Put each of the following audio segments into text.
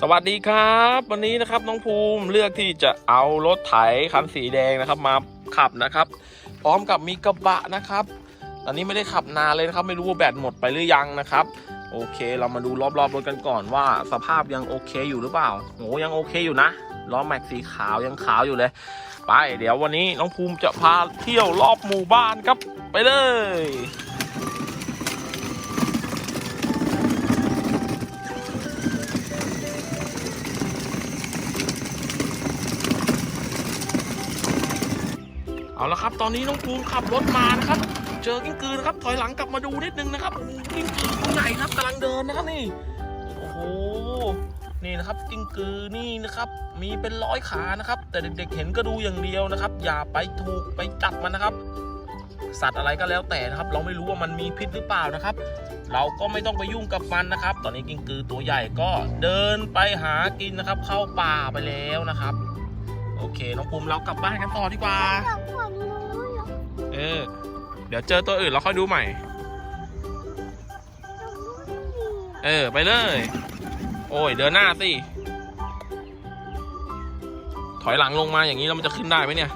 สวัสดีครับ วันนี้นะครับน้องภูมิเลือกที่จะเอารถไถคันสีแดงนะครับ มาขับนะครับ พร้อมกับมีกระบะนะครับ ตอนนี้ไม่ได้ขับนานเลยนะครับ ไม่รู้ว่าแบตหมดไปหรือยังนะครับ โอเค เรามาดูรอบๆรถกันก่อนว่า สภาพยังโอเคอยู่หรือเปล่าโหยังโอเคอยู่นะล้อแม็กสีขาวยังขาวอยู่เลย ไป เดี๋ยววันนี้น้องภูมิจะพาเที่ยวรอบหมู่บ้านครับ ไปเลย เอาละครับ ตอนนี้น้องภูมิขับรถมานะครับ เจอกิ้งกือนะครับ ถอยหลังกลับมาดูนิดนึงนะครับกิ้งกือตัวใหญ่นะครับกำลังเดินนะครับนี่ โอ้โห นี่นะครับกิ้งกือนี่นะครับ มีเป็นร้อยขานะครับ แต่เด็กๆเห็นก็ดูอย่างเดียวนะครับ อย่าไปถูกไปจับมันนะครับ สัตว์อะไรก็แล้วแต่นะครับ เราไม่รู้ว่ามันมีพิษหรือเปล่านะครับ เราก็ไม่ต้องไปยุ่งกับมันนะครับ ตอนนี้กิ้งกือตัวใหญ่ก็เดินไปหากินนะครับ เข้าป่าไปแล้วนะครับ โอเค น้องภูมิเรากลับบ้านกันต่อดีกว่ากับฝั่งนู้นเหรอเออ เดี๋ยวเจอตัวอื่นเราค่อยดูใหม่ เออ ไปเลย โอ้ย เดินหน้าสิ ถอยหลังลงมาอย่างนี้แล้วมันจะขึ้นได้ไหมเนี่ย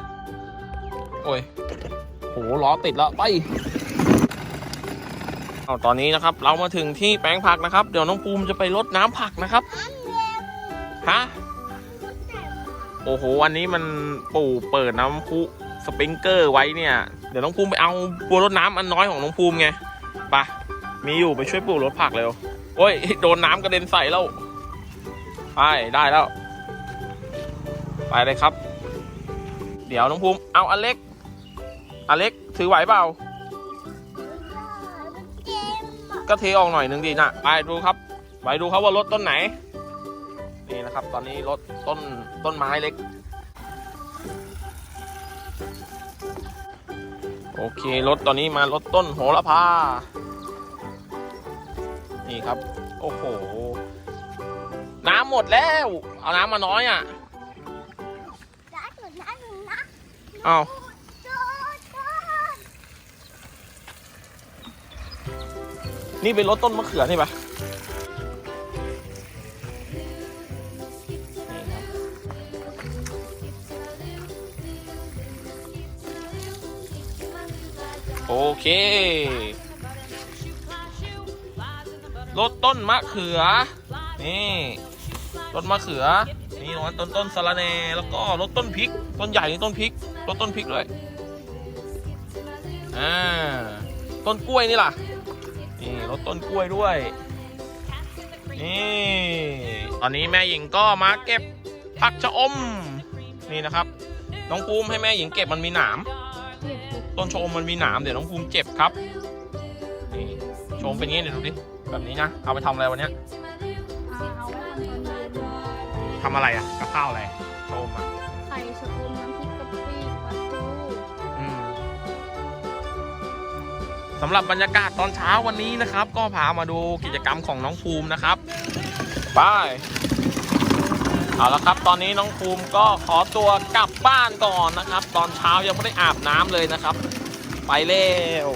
โอ้ย โห ล้อติดแล้วไปเอาตอนนี้นะครับ เรามาถึงที่แปลงผักนะครับ เดี๋ยวน้องภูมิจะไปรดน้ำผักนะครับ ฮะ โอ้โหอันนี้มันปู่เปิดน้ำพุสปริงเกอร์ไว้เนี่ย เดี๋ยวน้องภูมิไปเอาบัวรดน้ำอันน้อยของน้องภูมิไงไปะมีอยู่ไปช่วยปลูกรถผักเร็วโอ้ยโดนน้ำกระเด็นใส่แล้วไปได้แล้ว ไปเลยครับ เดี๋ยวน้องภูมิเอาอเล็ก อเล็กถือไหวเปล่ามันเจ็บอะก็เทออกหน่อยหนึ่งดีนะไปดูครับ ไปดูครับว่ารถต้นไหน นี่นะครับ ตอนนี้รถต้นต้นไม้เล็ก โอเครถตอนนี้มารถต้นโหระพา นี่ครับ โอ้โห น้ำหมดแล้ว เอาน้ำมาน้อยอะร้านหนูร้านหนูนะเอาโดนโดนนี่เป็นรถต้นมะเขือนี่ปะ โอเค รถต้นมะเขือ นี่ต้นมะเขือ นี่ตรงนั้นต้นต้นสะระแหนแล้วก็รถต้นพริก ต้นใหญ่นี่ต้นพริก รถต้นพริกด้วย อ่า ต้นกล้วยนี่ล่ะ นี่รถต้นกล้วยด้วย นี่ ตอนนี้แม่หญิงก็มาเก็บผักชะอม นี่นะครับ น้องภูมิให้แม่หญิงเก็บมันมีหนาม ต้นชมมันมีหนามเดี๋ยวน้องภูมิเจ็บครับนี่ชมเป็นงี้เดี๋ยวดูดิแบบนี้นะเอาไปทำอะไรวันเนี้ยเอาเอาไว้ทำตอนเย็นทำอะไรอะกับข้าวอะไรชะอมอะไข่ชะอมน้ำพริกกะปิปลาทูอืมสำหรับบรรยากาศตอนเช้าวันนี้นะครับ ก็พามาดูกิจกรรมของน้องภูมินะครับไป เอาละครับ ตอนนี้น้องภูมิก็ขอตัวกลับบ้านก่อนนะครับ ตอนเช้ายังไม่ได้อาบน้ำเลยนะครับ ไปเร็ว